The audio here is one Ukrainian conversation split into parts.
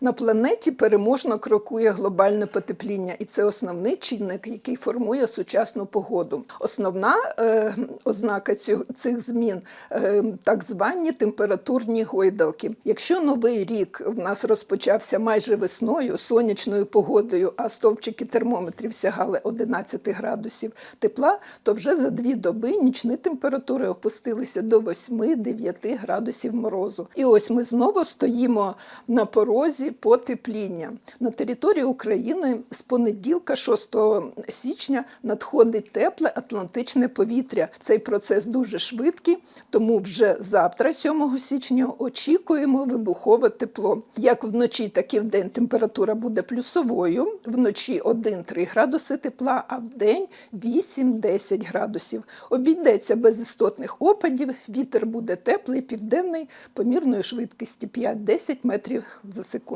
На планеті переможно крокує глобальне потепління, і це основний чинник, який формує сучасну погоду. Основна е, ознака цього, цих змін е, так звані температурні гойдалки. Якщо новий рік в нас розпочався майже весною, сонячною погодою, а стовпчики термометрів сягали 11 градусів тепла, то вже за дві доби нічні температури опустилися до 8-9 градусів морозу. І ось ми знову стоїмо на порозі потепління. На території України з понеділка, 6 січня, надходить тепле атлантичне повітря. Цей процес дуже швидкий, тому вже завтра, 7 січня, очікуємо вибухове тепло. Як вночі, так і вдень температура буде плюсовою. Вночі 1-3 градуси тепла, а вдень 8-10 градусів. Обійдеться без істотних опадів. Вітер буде теплий, південний, помірної швидкості 5-10 метрів за секунду.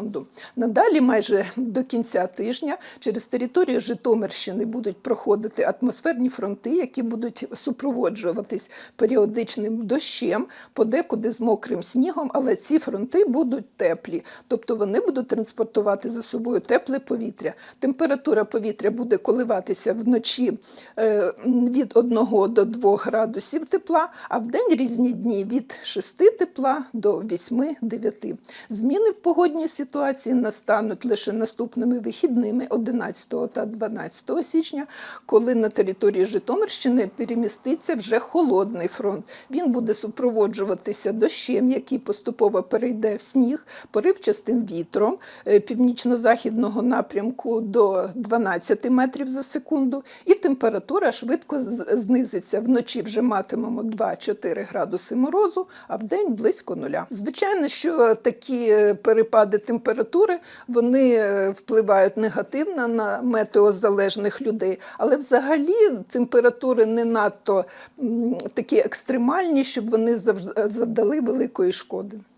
Надалі, майже до кінця тижня, через територію Житомирщини будуть проходити атмосферні фронти, які будуть супроводжуватись періодичним дощем, подекуди з мокрим снігом, але ці фронти будуть теплі, тобто вони будуть транспортувати за собою тепле повітря. Температура повітря буде коливатися вночі е, від 1 до 2 градусів тепла, а в день різні дні від 6 тепла до 8-9. Зміни в погодній ситуації настануть лише наступними вихідними 11 та 12 січня, коли на території Житомирщини переміститься вже холодний фронт. Він буде супроводжуватися дощем, який поступово перейде в сніг, поривчастим вітром е, північно-західного напрямку до 12 метрів за секунду, і температура швидко знизиться. Вночі вже матимемо 2-4 градуси морозу, а вдень близько нуля. Звичайно, що такі е, перепади температури вони е, впливають негативно на метеозалежних людей, але взагалі температури не надто такі екстремальні, щоб вони завдали великої шкоди.